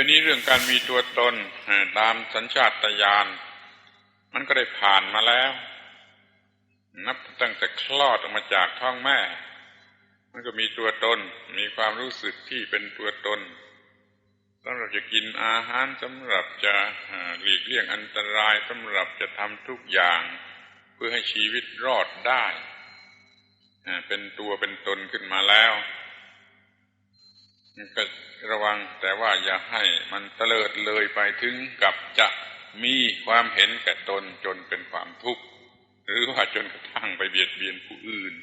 ดี๋ยวนี้เรื่องการมีตัวตนตามสัญชาตญาณมันก็ได้ผ่านมาแล้ว นับตั้งแต่คลอดออกมาจากท้องแม่ มันก็มีตัวตน มีความรู้สึกที่เป็นตัวตนสำหรับจะกินอาหารสำหรับจะหลีกเลี่ยงอันตรายสำหรับจะทำทุกอย่าง เพื่อให้ชีวิตรอดได้ เป็นตัวเป็นตนขึ้นมาแล้ว ก็ระวังแต่ว่าอย่าให้มันเตลิดเลยไปถึงกับจะมีความเห็นแก่ตนจนเป็นความทุกข์ หรือว่าจนกระทั่งไปเบียดเบียนผู้อื่น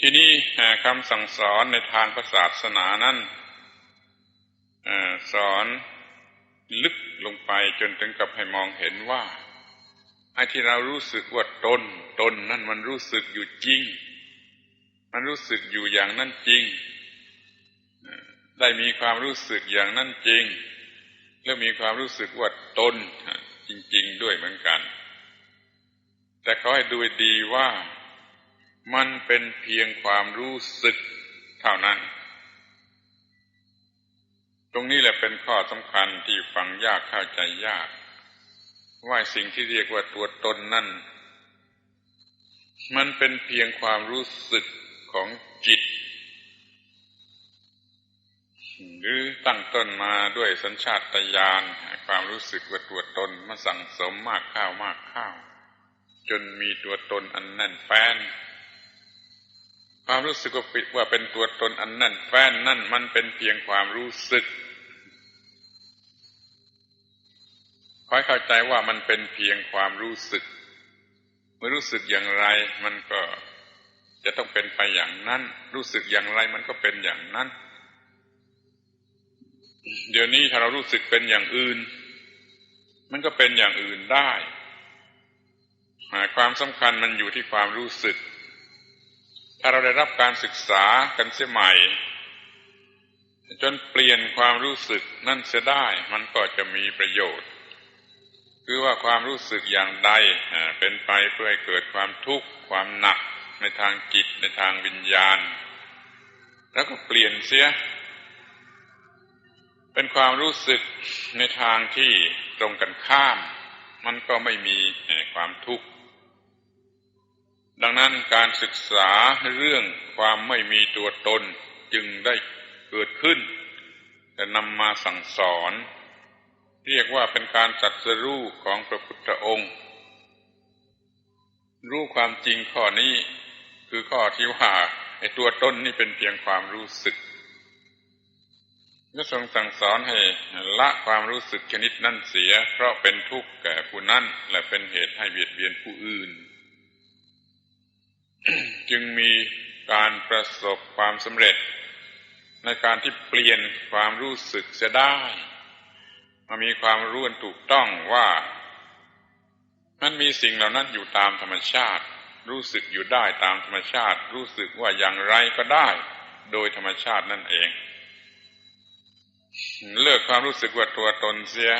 ทีนี้คำสั่งสอนในทางศาสนานั้นสอนลึกลงไปจนถึงกับให้มองเห็นว่าไอ้ที่เรารู้สึกว่าตน ตนนั่นมันรู้สึกอยู่จริง มันรู้สึกอยู่อย่างนั้นจริง ได้มีความรู้สึกอย่างนั้นจริง แล้วมีความรู้สึกว่าตนจริง ๆ ด้วยเหมือนกัน แต่เขาให้ดูดีว่ามันเป็นเพียงความรู้สึกเท่านั้น ตรงนี้แหละเป็นข้อสำคัญที่ฟังยากเข้าใจยาก ว่าสิ่งที่เรียกว่าตัวตนนั่น มันเป็นเพียงความรู้สึก ของจิต หรือตั้งต้นมาด้วยสัญชาตญาณความรู้สึกว่าตัวตนมาสั่งสมมากข้าวมากข้าว จนมีตัวตนอันแน่นแฟ้นความรู้สึกว่าปิดว่าเป็นตัวตนอันแน่นแฟ้นนั่นมันเป็นเพียงความรู้สึกคอยเข้าใจว่ามันเป็นเพียงความรู้สึก เมื่อรู้สึกอย่างไร มันก็ จะต้องเป็นไปอย่างนั้น รู้สึกอย่างไรมันก็เป็นอย่างนั้น เดี๋ยวนี้ถ้าเรารู้สึกเป็นอย่างอื่น มันก็เป็นอย่างอื่นได้ความสำคัญมันอยู่ที่ความรู้สึก ถ้าเราได้รับการศึกษากันเสียใหม่ จนเปลี่ยนความรู้สึกนั่นเสียได้ มันก็จะมีประโยชน์ คือว่าความรู้สึกอย่างใดเป็นไปเพื่อให้เกิดความทุกข์ความหนัก ในทางจิตในทางวิญญาณ แล้วก็เปลี่ยนเสีย เป็นความรู้สึกในทางที่ตรงกันข้าม มันก็ไม่มีความทุกข์ ดังนั้นการศึกษาเรื่องความไม่มีตัวตนจึงได้เกิดขึ้นแต่นำมาสั่งสอน เรียกว่าเป็นการจัดสรู้ของพระพุทธองค์ รู้ความจริงข้อนี้ คือข้อที่ว่าไอ้ตัวต้นนี่เป็นเพียงความรู้สึกก็ทรงสั่งสอนให้ละความรู้สึกชนิดนั้นเสีย เพราะเป็นทุกข์แก่ผู้นั้นและเป็นเหตุให้เบียดเบียนผู้อื่น จึงมีการประสบความสำเร็จ ในการที่เปลี่ยนความรู้สึกเสียได้มามีความรู้ถูกต้องว่า มันมีสิ่งเหล่านั้นอยู่ตามธรรมชาติ รู้สึกอยู่ได้ตามธรรมชาติ รู้สึกว่าอย่างไรก็ได้ โดยธรรมชาตินั่นเอง เลิกความรู้สึกว่าตัวตนเสีย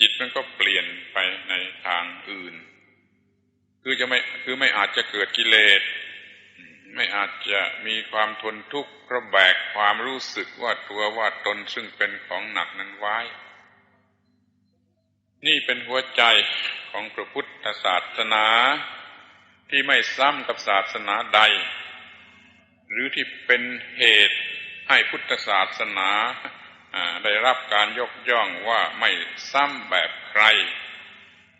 จิตมันก็เปลี่ยนไปในทางอื่น คือจะไม่คือไม่อาจจะเกิดกิเลสไม่อาจจะมีความทนทุกข์เพราะแบกความรู้สึกว่าตัวว่าตนซึ่งเป็นของหนักนั้นไว้ นี่เป็นหัวใจของพระพุทธศาสนา ที่ไม่ซ้ำกับศาสนาใด หรือที่เป็นเหตุให้พุทธศาสนาได้รับการยกย่องว่าไม่ซ้ำแบบใคร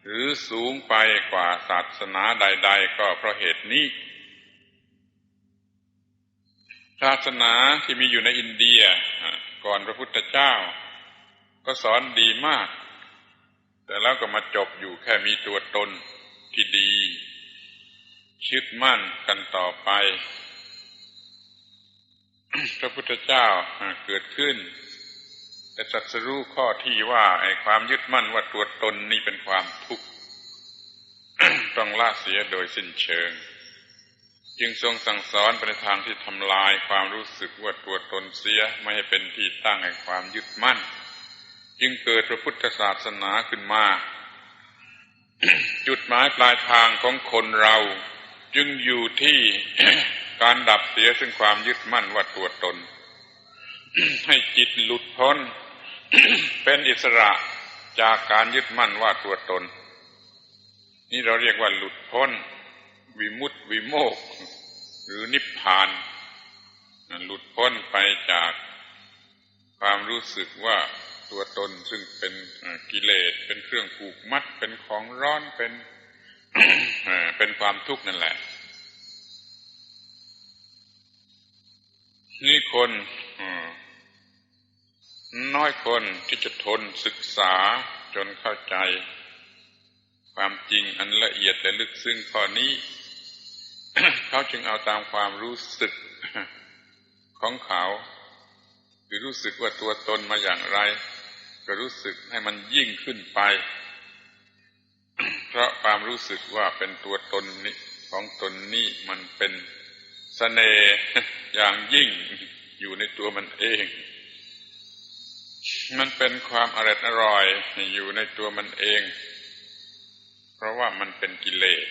หรือสูงไปกว่าศาสนาใด ๆ ก็เพราะเหตุนี้ ศาสนาที่มีอยู่ในอินเดียก่อนพระพุทธเจ้า ก็สอนดีมาก แต่แล้วก็มาจบอยู่แค่มีตัวตนที่ดี ยึดมั่นกันต่อไป พระพุทธเจ้าเกิดขึ้น แต่สัตรู้ข้อที่ว่าไอ้ความยึดมั่นว่าตัวตนนี้เป็นความทุกข์ต้องละเสียโดยสิ้นเชิง จึงทรงสั่งสอนไปในทางที่ทำลายความรู้สึกว่าตัวตนเสียไม่ให้เป็นที่ตั้งแห่งความยึดมั่น จึงเกิดพระพุทธศาสนาขึ้นมา จุดหมายปลายทางของคนเรา จึงอยู่ที่การดับเสียซึ่งความยึดมั่นว่าตัวตน ให้จิตหลุดพ้น เป็นอิสระจากการยึดมั่นว่าตัวตน นี่เราเรียกว่าหลุดพ้น วิมุตติวิโมก หรือนิพพาน หลุดพ้นไปจากความรู้สึกว่าตัวตนซึ่งเป็นกิเลสเป็นเครื่องผูกมัดเป็นของร้อนเป็น เป็นความทุกข์นั่นแหละ นี่คนน้อยคนที่จะทนศึกษาจนเข้าใจ ความจริงอันละเอียดและลึกซึ้งข้อนี้ เขาจึงเอาตามความรู้สึกของเขาคือรู้สึกว่าตัวตนมาอย่างไร ก็รู้สึกให้มันยิ่งขึ้นไป เพราะความรู้สึกว่าเป็นตัวตนนี้ของตนนี้มันเป็นสเสน่ห์อย่างยิ่งอยู่ในตัวมันเอง มันเป็นความอร่อยอร่อยอยู่ในตัวมันเอง เพราะว่ามันเป็นกิเลส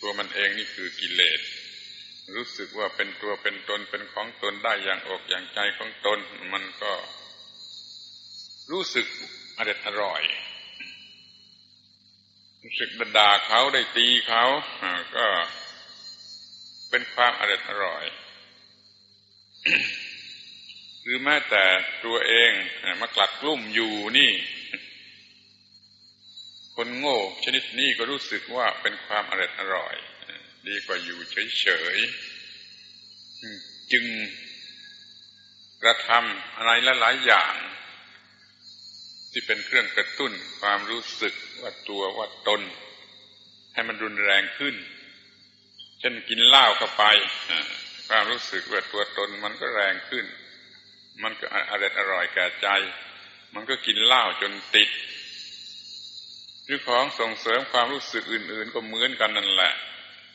ตัวมันเองนี่คือกิเลส รู้สึกว่าเป็นตัวเป็นตนเป็นของตนได้อย่างอกอย่างใจของตน มันก็ รู้สึกอร่อยอร่อย สึกด่าเขาได้ตีเขาก็เป็นความอร่อยอร่อยหรือแม้แต่ตัวเองมากลัดกลุ่มอยู่นี่ คนโง่ชนิดนี้ก็รู้สึกว่าเป็นความอร่อยอร่อย ดีกว่าอยู่เฉยๆจึงกระทำอะไรหลายๆอย่าง ที่เป็นเครื่องกระตุ้นความรู้สึกว่าตัวว่าตน ให้มันรุนแรงขึ้น เช่นกินเหล้าเข้าไปความรู้สึกว่าตัวตนมันก็แรงขึ้น มันก็อร่อยอร่อยแก่ใจ มันก็กินเหล้าจนติดหรือของส่งเสริมความรู้สึกอื่น ๆ ก็เหมือนกันนั่นแหละ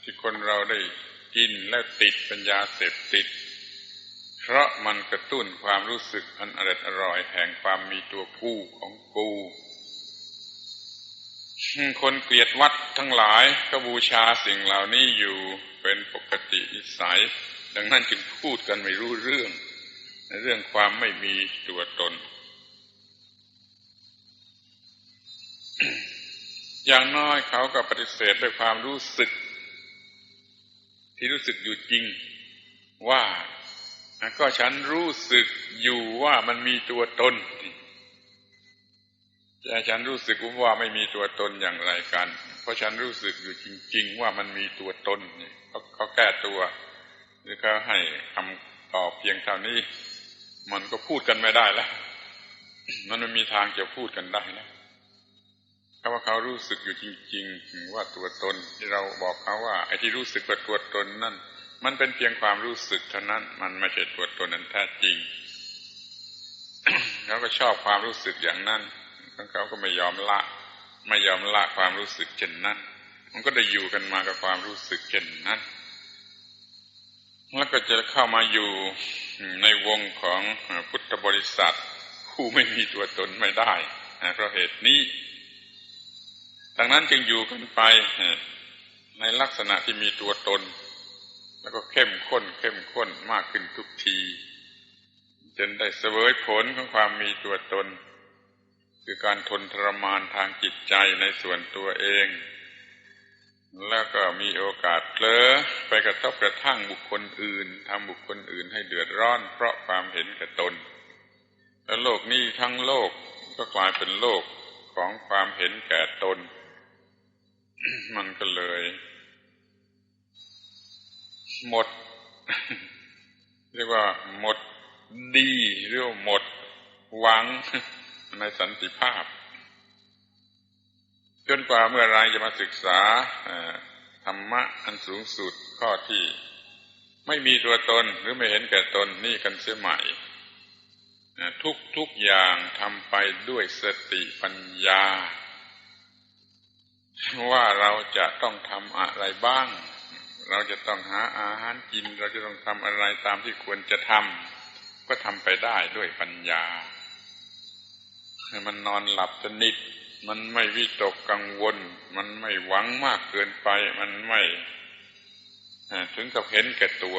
ที่คนเราได้กินและติดป็นยาเสพติด เพราะมันกระตุ้นความรู้สึกอันอร่อยอร่อยแห่งความมีตัวกูของกูคนเกลียดวัดทั้งหลายก็บูชาสิ่งเหล่านี้อยู่เป็นปกตินิสัย ดังนั้นจึงพูดกันไม่รู้เรื่องในเรื่องความไม่มีตัวตน อย่างน้อยเขาก็ปฏิเสธด้วยความรู้สึก ที่รู้สึกอยู่จริงว่า ก็ฉันรู้สึกอยู่ว่ามันมีตัวตนแต่ฉันรู้สึกว่าไม่มีตัวตนอย่างไรกัน เพราะฉันรู้สึกอยู่จริง ๆ ว่ามันมีตัวตนนี่เขาเขาแก้ตัวหรือเขาให้คำตอบเพียงเท่านี้ มันก็พูดกันไม่ได้แล้วมันไม่มีทางจะพูดกันได้แล้วเพราะว่าเขารู้สึกอยู่จริง ๆ ว่าตัวตนที่เราบอกเขาว่าไอ้ที่รู้สึกว่าตัวตนนั่น มันเป็นเพียงความรู้สึกเท่านั้น มันไม่ใช่ตัวตนนั้นแท้จริงเขาก็ชอบความรู้สึกอย่างนั้นเขาก็ไม่ยอมละ ไม่ยอมละความรู้สึกเช่นนั้น มันก็ได้อยู่กันมากับความรู้สึกเช่นนั้นแล้วก็จะเข้ามาอยู่ในวงของพุทธบริษัทผู้ไม่มีตัวตนไม่ได้เพราะเหตุนี้ ดังนั้นจึงอยู่กันไปในลักษณะที่มีตัวตน แล้วก็เข้มข้นเข้มข้นมากขึ้นทุกที จนได้เสวยผลของความมีตัวตน คือการทนทรมานทางจิตใจในส่วนตัวเอง แล้วก็มีโอกาสเผลอไปกระทบกระทั่งบุคคลอื่นทำบุคคลอื่นให้เดือดร้อน เพราะความเห็นแก่ตน แล้วโลกนี้ทั้งโลกก็กลายเป็นโลกของความเห็นแก่ตน มันก็เลย หมด เรียกว่าหมดดีเรียกว่าหมดหวังในสันติภาพ จนกว่าเมื่อไรจะมาศึกษาธรรมะอันสูงสุดข้อที่ไม่มีตัวตนหรือไม่เห็นแก่ตนนี่กันเสียใหม่ทุกทุกอย่างทำไปด้วยสติปัญญา ว่าเราจะต้องทำอะไรบ้าง เราจะต้องหาอาหารกิน เราจะต้องทำอะไรตามที่ควรจะทำก็ทำไปได้ด้วยปัญญามันนอนหลับสนิทมันไม่วิตกกังวล มันไม่หวังมากเกินไป มันไม่ถึงกับเห็นแก่ตัว